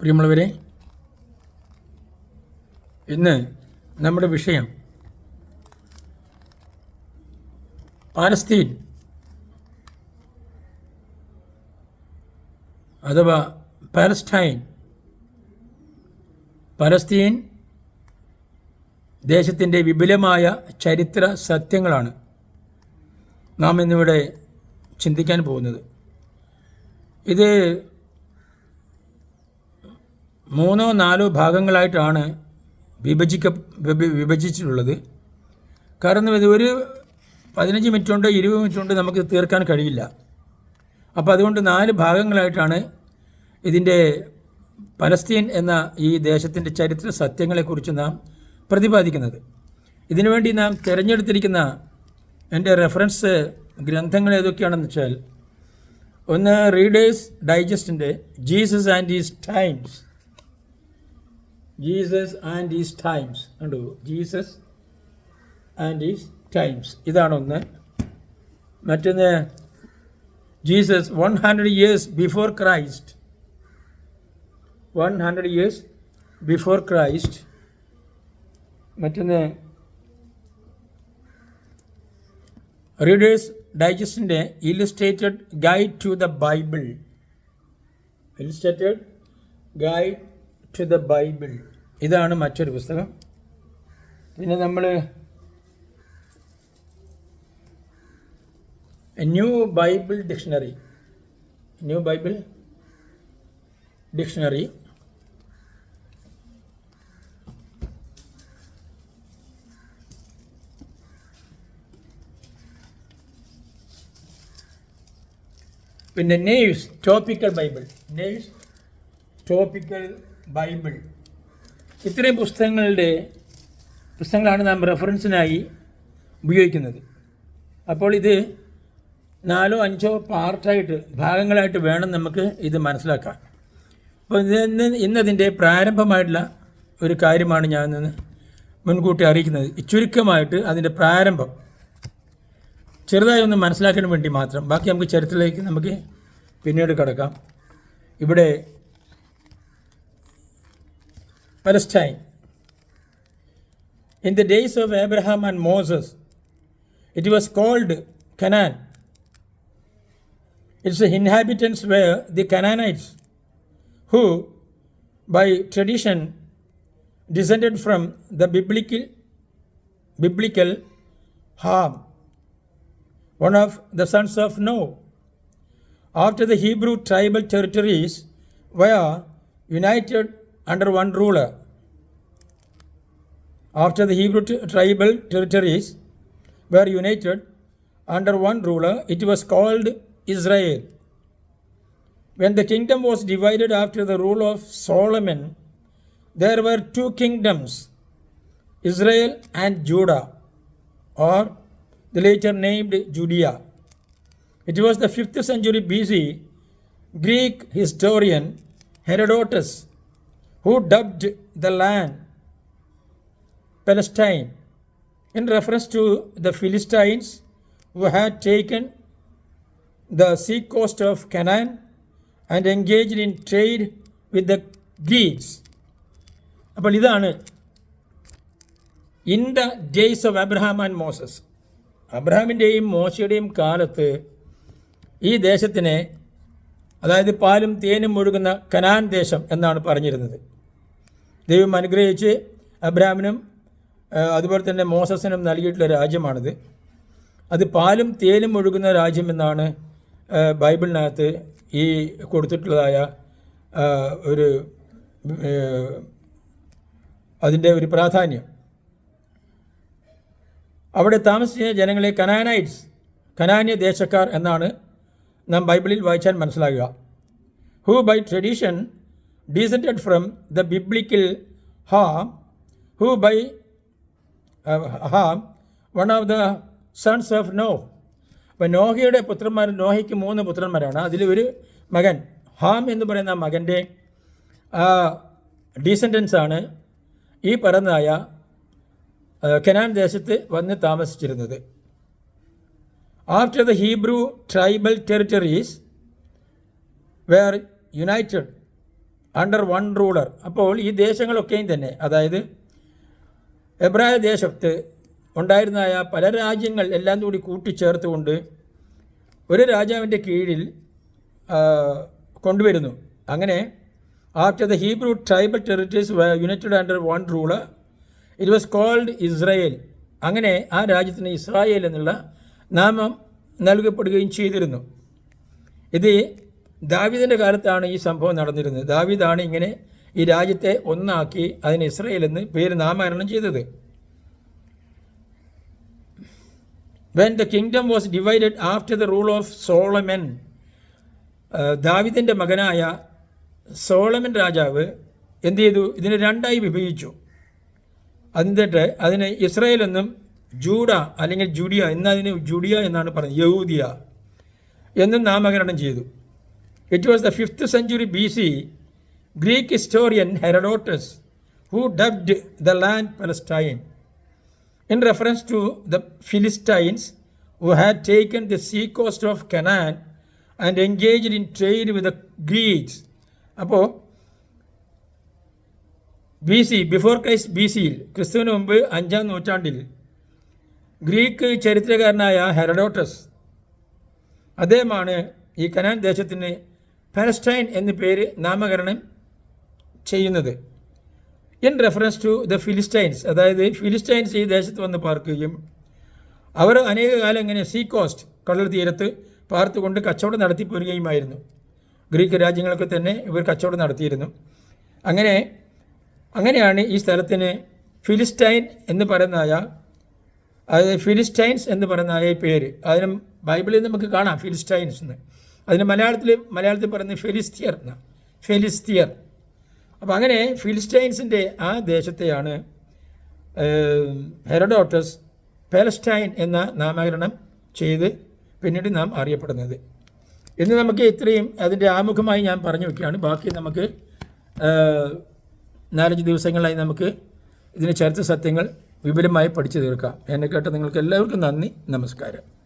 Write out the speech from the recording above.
പ്രിയമുള്ളവരെ ഇന്ന് നമ്മുടെ വിഷയം പാലസ്തീൻ അഥവാ പാലസ്റ്റൈൻ. പലസ്തീൻ ദേശത്തിന്റെ വിപുലമായ ചരിത്ര സത്യങ്ങളാണ് നാം ഇന്നിവിടെ ചിന്തിക്കാൻ പോകുന്നത്. ഇത് മൂന്നോ നാലോ ഭാഗങ്ങളായിട്ടാണ് വിഭജിക്ക വിഭജിച്ചിട്ടുള്ളത്. കാരണം ഇത് ഒരു പതിനഞ്ച് മിനിറ്റ് കൊണ്ട് ഇരുപത് മിനിറ്റ് കൊണ്ട് നമുക്ക് തീർക്കാൻ കഴിയില്ല. അപ്പോൾ അതുകൊണ്ട് നാല് ഭാഗങ്ങളായിട്ടാണ് ഇതിന്റെ പലസ്തീൻ എന്ന ഈ ദേശത്തിന്റെ ചരിത്ര സത്യങ്ങളെക്കുറിച്ച് നാം പ്രതിപാദിക്കുന്നത്. ഇതിനുവേണ്ടി നാം തിരഞ്ഞെടുത്തിരിക്കുന്ന എന്റെ റെഫറൻസ് ഗ്രന്ഥങ്ങൾ ഏതൊക്കെയാണെന്ന് വെച്ചാൽ ഒന്ന് readers ഡൈജസ്റ്റിന്റെ Jesus and his times. Jesus and his times കണ്ടു? ജീസസ് ആൻഡ് ഈസ് ടൈംസ് ഇതാണൊന്ന് മറ്റൊന്ന് Jesus one hundred years before Christ one hundred years before Christ മറ്റൊന്ന് readers ഡൈജസ്റ്റിന്റെ illustrated guide to the Bible illustrated guide to the Bible ഇതാണ് മറ്റൊരു പുസ്തകം. പിന്നെ നമ്മൾ new Bible dictionary new Bible dictionary പിന്നെ Nave's topical Bible Nave's topical Bible ഇത്രയും പുസ്തകങ്ങളുടെ പുസ്തകങ്ങളാണ് നാം റെഫറൻസിനായി ഉപയോഗിക്കുന്നത്. അപ്പോൾ ഇത് നാലോ അഞ്ചോ പാർട്ടായിട്ട് ഭാഗങ്ങളായിട്ട് വേണം നമുക്ക് ഇത് മനസ്സിലാക്കാൻ. അപ്പോൾ ഇന്ന് ഇന്നതിന്റെ പ്രാരംഭമായിട്ടുള്ള ഒരു കാര്യമാണ് ഞാൻ ഇന്ന് മുൻകൂട്ടി അറിയിക്കുന്നത്. ചുരുക്കമായിട്ട് അതിന്റെ പ്രാരംഭം. ചെറുതായി ഒന്ന് മനസ്സിലാക്കാൻ വേണ്ടി മാത്രം. ബാക്കി നമുക്ക് ചരിത്രത്തിലേക്ക് നമുക്ക് പിന്നീട് കിടക്കാം. ഇവിടെ Palestine. In the days of Abraham and Moses, it was called Canaan. Its inhabitants were the Canaanites, who, by tradition, descended from the biblical, biblical Ham, one of the sons of Noah. After the Hebrew tribal territories were united under one ruler, after the Hebrew tribal territories were united under one ruler, it was called Israel. When the kingdom was divided after the rule of Solomon, there were two kingdoms, Israel and Judah, or the later named Judea. It was the 5th century BC Greek historian Herodotus who dubbed the land Palestine in reference to the Philistines who had taken the sea coast of Canaan and engaged in trade with the Greeks. അപ്പോൾ ഇതാണ് in the days of Abraham and Moses അബ്രഹാമിന്റെയും മോശയുടെയും കാലത്ത് ഈ ദേശത്തിനെ അതായത് പാലും തേനും ഒഴുകുന്ന Canaan ദേശം എന്നാണ് പറഞ്ഞിരുന്നത്. ദൈവം അനുഗ്രഹിച്ച് അബ്രാമിനും അതുപോലെ തന്നെ മോസസിനും നൽകിയിട്ടുള്ള രാജ്യമാണിത്. അത് പാലും തേനും ഒഴുകുന്ന രാജ്യമെന്നാണ് ബൈബിളിനകത്ത് ഈ കൊടുത്തിട്ടുള്ളതായ ഒരു അതിന്റെ ഒരു പ്രാധാന്യം. അവിടെ താമസിച്ച ജനങ്ങളെ കനാനൈറ്റ്സ് കനാന്യ ദേശക്കാർ എന്നാണ് നാം ബൈബിളിൽ വായിച്ചാൽ മനസ്സിലാകുക. Who by tradition descended from the biblical Ham who by Ham one of the sons of Noah അപ്പോൾ നോഹയുടെ പുത്രന്മാർ നോഹയ്ക്ക് മൂന്ന് പുത്രന്മാരാണ്. അതിൽ ഒരു മകൻ ഹാം എന്ന് പറയുന്ന മകന്റെ ഡീസന്റൻസാണ് ഈ പറഞ്ഞതായ കനാൻ ദേശത്ത് വന്ന് താമസിച്ചിരുന്നത്. After the Hebrew tribal territories were united under one ruler അപ്പോൾ ഈ ദേശങ്ങളൊക്കെയും തന്നെ അതായത് എബ്രായ ദേശത്ത് ഉണ്ടായിരുന്നതായ പല രാജ്യങ്ങൾ എല്ലാം കൂടി കൂട്ടിച്ചേർത്തുകൊണ്ട് ഒരു രാജാവിന്റെ കീഴിൽ കൊണ്ടുവരുന്നു. അങ്ങനെ after the Hebrew tribal territories united under one ruler it was called Israel അങ്ങനെ ആ രാജ്യത്തിന് ഇസ്രായേൽ എന്നുള്ള നാമം നൽകപ്പെടുകയും ചെയ്തിരുന്നു. ഇത് ദാവിദിന്റെ കാലത്താണ് ഈ സംഭവം നടന്നിരുന്നത്. ദാവിദാണ് ഇങ്ങനെ ഈ രാജ്യത്തെ ഒന്നാക്കി അതിന് ഇസ്രയേൽ എന്ന് പേര് നാമകരണം ചെയ്തത്. When the kingdom was divided after the rule of Solomon ദാവിദിന്റെ മകനായ സോളമൻ രാജാവ് എന്ത് ചെയ്തു? ഇതിനെ രണ്ടായി വിഭജിച്ചു. എന്നിട്ട് അതിനെ ഇസ്രയേൽ എന്നും ജൂഡ അല്ലെങ്കിൽ ജുഡിയ എന്നതിന് ജുഡിയ എന്നാണ് പറയുന്നത് യഹൂദിയ. എന്നും നാമകരണം ചെയ്തു. It was the fifth century B C Greek historian Herodotus who dubbed the land Palestine in reference to the Philistines who had taken the sea coast of Canaan and engaged in trade with the Greeks അപ്പോൾ B C before Christ B സിയിൽ ക്രിസ്തുവിന് മുമ്പ് അഞ്ചാം നൂറ്റാണ്ടിൽ Greek ചരിത്രകാരനായ Herodotus. അദ്ദേഹമാണ് ഈ Canaan ദേശത്തിന് പാലസ്റ്റൈൻ എന്ന പേര് നാമകരണം ചെയ്യുന്നത്. In reference to the Philistines അതായത് ഫിലിസ്റ്റൈൻസ് ഈ ദേശത്ത് വന്ന് പാർക്കുകയും അവർ അനേക കാലം ഇങ്ങനെ സീ കോസ്റ്റ് കടൽ തീരത്ത് പാർത്തുകൊണ്ട് കച്ചവടം നടത്തി പോരുകയുമായിരുന്നു. ഗ്രീക്ക് രാജ്യങ്ങളൊക്കെ തന്നെ ഇവർ കച്ചവടം നടത്തിയിരുന്നു. അങ്ങനെ അങ്ങനെയാണ് ഈ സ്ഥലത്തിന് ഫിലിസ്റ്റൈൻ എന്ന് പറയുന്നതായ അതായത് ഫിലിസ്റ്റൈൻസ് എന്ന് പറയുന്ന ആ പേര്. അതിന് ബൈബിളിൽ നമുക്ക് കാണാം ഫിലിസ്റ്റൈൻസ് എന്ന്. അതിന് മലയാളത്തിൽ മലയാളത്തിൽ പറയുന്നത് ഫെലിസ്തിയർ എന്ന. ഫെലിസ്തിയർ. അപ്പോൾ അങ്ങനെ ഫിലിസ്റ്റൈൻസിന്റെ ആ ദേശത്തെയാണ് ഹെറഡോട്ടസ് പാലസ്റ്റൈൻ എന്ന നാമകരണം ചെയ്ത് പിന്നീട് നാം അറിയപ്പെടുന്നത്. ഇന്ന് നമുക്ക് ഇത്രയും അതിന്റെ ആമുഖമായി ഞാൻ പറഞ്ഞു വയ്ക്കുകയാണ് ബാക്കി നമുക്ക് നാലഞ്ച് ദിവസങ്ങളായി നമുക്ക് ഇതിന് ചരിത്ര സത്യങ്ങൾ വിപുലമായി പഠിച്ചു തീർക്കാം. എന്നെ കേട്ട് നിങ്ങൾക്ക് എല്ലാവർക്കും നന്ദി. നമസ്കാരം.